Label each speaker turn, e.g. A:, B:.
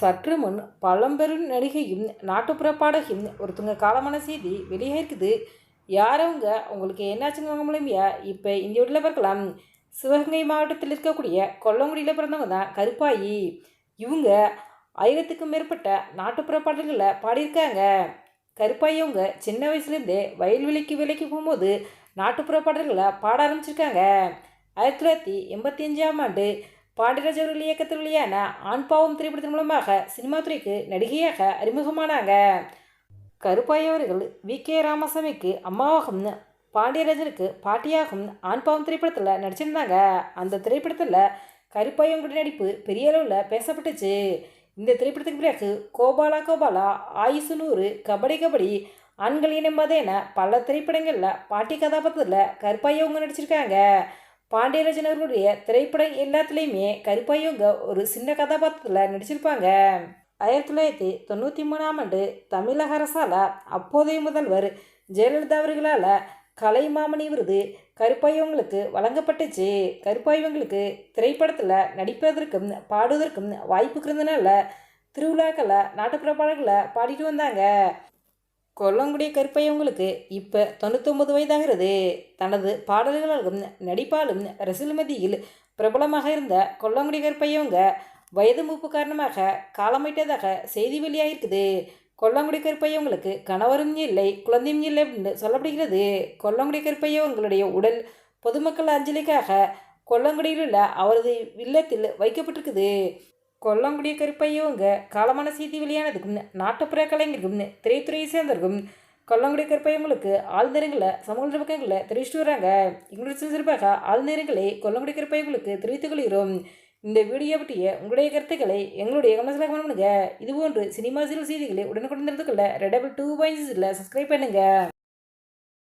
A: சற்று முன் பழம்பெரும் நடிகையும் நாட்டுப்புற பாடகியும் ஒருத்தவங்க காலமான செய்தி வெளியாயிருக்குது. யார் அவங்க உங்களுக்கு என்னாச்சுங்க அவங்க மூலமையா இப்போ இந்த வீட்டில் பார்க்கலாம். சிவகங்கை மாவட்டத்தில் இருக்கக்கூடிய கொல்லங்குடியில் பிறந்தவங்க தான் கருப்பாயி. இவங்க ஆயிரத்துக்கும் மேற்பட்ட நாட்டுப்புற பாடல்களை பாடியிருக்காங்க. கருப்பாயி அவங்க சின்ன வயசுலேருந்தே வயல்வெளிக்கு வேலைக்கு போகும்போது நாட்டுப்புற பாடல்களை பாட ஆரம்பிச்சிருக்காங்க. ஆயிரத்தி தொள்ளாயிரத்தி எண்பத்தி அஞ்சாம் ஆண்டு பாண்டியராஜ் அவர்கள் இயக்கத்தில் வெளியான ஆண் பாவம் திரைப்படத்தின் மூலமாக சினிமா துறைக்கு நடிகையாக அறிமுகமானாங்க. கருப்பாய் அவர்கள் வி. கே. ராமசாமிக்கு அம்மாவாகும்னு பாண்டியராஜனுக்கு பாட்டியாகும் ஆண் பாவம் திரைப்படத்தில் நடிச்சிருந்தாங்க. அந்த திரைப்படத்தில் கருப்பாயவங்களுடைய நடிப்பு பெரிய அளவில் பேசப்பட்டுச்சு. இந்த திரைப்படத்துக்கு பிறகு கோபாலா கோபாலா ஆயுசு நூறு கபடி கபடி ஆண்கள் இனம்பாத பல திரைப்படங்களில் பாட்டி கதாபாத்திரத்தில் கருப்பாயவங்க நடிச்சிருக்காங்க. பாண்டியராஜன் அவர்களுடைய திரைப்படம் எல்லாத்துலேயுமே கருப்பாயவங்க ஒரு சின்ன கதாபாத்திரத்தில் நடிச்சிருப்பாங்க. ஆயிரத்தி தொள்ளாயிரத்தி தொண்ணூற்றி மூணாம் ஆண்டு தமிழக அரசால் அப்போதைய முதல்வர் ஜெயலலிதா அவர்களால் கலைமாமணி விருது கருப்பாயவங்களுக்கு வழங்கப்பட்டுச்சு. கருப்பாயவங்களுக்கு திரைப்படத்தில் நடிப்பதற்கும் பாடுவதற்கும் வாய்ப்பு இருந்தனால திருவிழாக்களை நாட்டுப்புற பாடல்களை பாடிட்டு வந்தாங்க. கொல்லங்குடி கருப்பையவங்களுக்கு இப்போ தொண்ணூத்தொம்பது வயதாகிறது. தனது பாடல்களாலும் நடிப்பாலும் ரசில் பிரபலமாக இருந்த கொல்லங்குடி கருப்பையவங்க வயது மூப்பு காரணமாக காலமிட்டதாக செய்தி வெளியாகிருக்குது கொல்லங்குடி கருப்பையவங்களுக்கு கணவரும் இல்லை குழந்தையும் இல்லை அப்படின்னு சொல்லப்படுகிறது. கொல்லங்குடி கருப்பையவங்களுடைய உடல் பொதுமக்கள் அஞ்சலிக்காக கொல்லங்குடியில் உள்ள அவரது இல்லத்தில் வைக்கப்பட்டிருக்குது. கொல்லங்குடி கருப்பையோங்க காலமான செய்தி வெளியானதுக்கும் நாட்டுப்புற கலைஞருக்கும் திரைத்துறையை சேர்ந்திருக்கும் கொல்லங்குடி கருப்பையவங்களுக்கு ஆழ்நேரங்களை சமூக நிர்வாகங்களில் தெரிவிச்சுட்டு வராங்க எங்களுடைய சிறப்பாக ஆழ்நேரங்களை கொல்லங்குடி கருப்பையவங்களுக்கு தெரிவித்துக் கொள்கிறோம். இந்த வீடியோ பற்றிய உங்களுடைய கருத்துக்களை எங்களுடைய கமெண்ட்ஸில் பண்ணுங்க. இது இதுபோன்று சினிமா சீரியல் செய்திகளை உடனுக்குடன் தெரிந்து கொள்ள ரெடபிள் டூ பாயிண்ட்ஸில் சப்ஸ்கிரைப் பண்ணுங்கள்